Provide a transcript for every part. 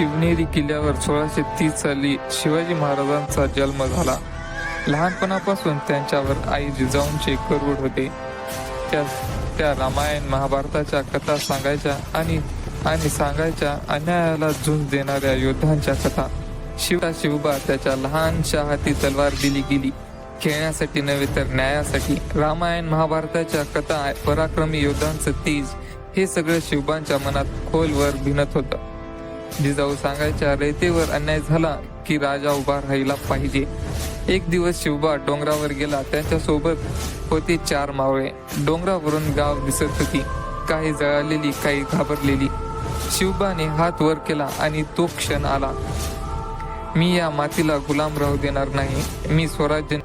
शिवनेरी किल्ल्यावर सोळाशे तीस साली शिवाजी महाराजांचा जन्म झाला. लहानपणापासून त्यांच्यावर आई जिजाऊंचे करूड होते. त्या त्या रामायण महाभारताच्या कथा सांगायच्या आणि आणि सांगायच्या अन्यायाला झुंज देणाऱ्या योद्धांच्या कथा. शिवता शिवबा त्याच्या लहानशा हाती तलवार दिली गेली. खेळण्यासाठी नव्हे तर न्यायासाठी. रामायण महाभारताच्या कथा पराक्रमी योद्धांचं तेज हे सगळं शिवबांच्या मनात खोलवर भिनत होतं. जिजाऊ सांगायच्या रयतेवर अन्याय झाला की राजा उभा राहिला पाहिजे. एक दिवस शिवबा डोंगरावर गेला त्याच्या सोबत होते चार मावळे. डोंगरावरून गाव दिसत होती. काही जळालेली काही घाबरलेली. शिवबाने हात वर केला आणि तो क्षण आला. मी या मातीला गुलाम राहू देणार नाही. मी स्वराज्य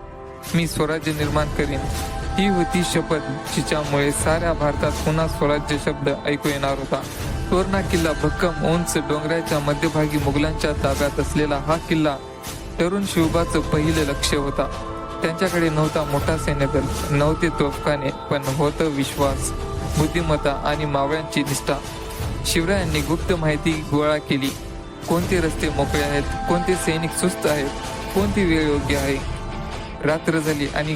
मी स्वराज्य निर्माण करीन. ही होती शपथ जिच्यामुळे साऱ्या भारतात पुन्हा स्वराज्य शब्द ऐकू येणार होता. तोरणा किल्ला भक्कम उंच डोंगराच्या मध्यभागी मुघलांच्या ताब्यात असलेला हा किल्ला तरुण शिवबाचं पहिलं लक्ष होता. त्यांच्याकडे नव्हता मोठा सैन्यदल नव्हते तोफखाने पण होतं विश्वास बुद्धिमत्ता आणि मावळ्यांची निष्ठा. शिवरायांनी गुप्त माहिती गोळा केली. कोणते रस्ते मोकळे आहेत? कोणते सैनिक सुस्त आहेत? कोणती वेळ योग्य आहे? रात्र झाली आणि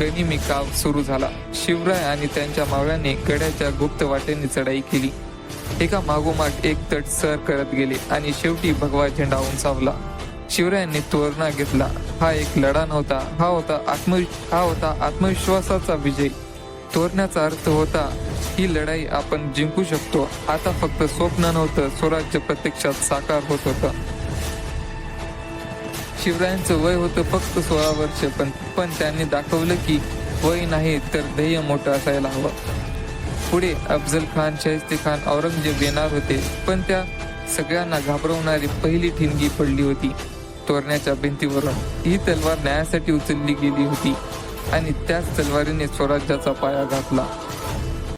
गनिमी काव सुरू झाला. शिवराय आणि त्यांच्या मावळ्यांनी गड्याच्या गुप्त वाटेने चढाई केली. एका मागोमाग एक तट सर करत गेले आणि शेवटी भगवा झेंडा उंचावला. शिवरायांनी तोरणा घेतला. हा एक लढा नव्हता. हा होता आत्म हा होता आत्मविश्वासाचा विजय. तोरण्याचा अर्थ होता ही लढाई आपण जिंकू शकतो. आता फक्त स्वप्न नव्हतं स्वराज्य प्रत्यक्षात साकार होत होतं. शिवरायांचं वय होतं फक्त सोळा वर्ष पण पण त्यांनी दाखवलं की वय नाही तर ध्येय मोठं असायला हवं. पुढे अफजल खान शहिस्ते खान औरंगजेब येणार होते पण त्या सगळ्यांना घाबरवणारी पहिली ठिणगी पडली होती. तोरण्याच्या भिंतीवरून ही तलवार न्यायासाठी उचलली गेली होती आणि त्याच तलवारीने स्वराज्याचा पाया घातला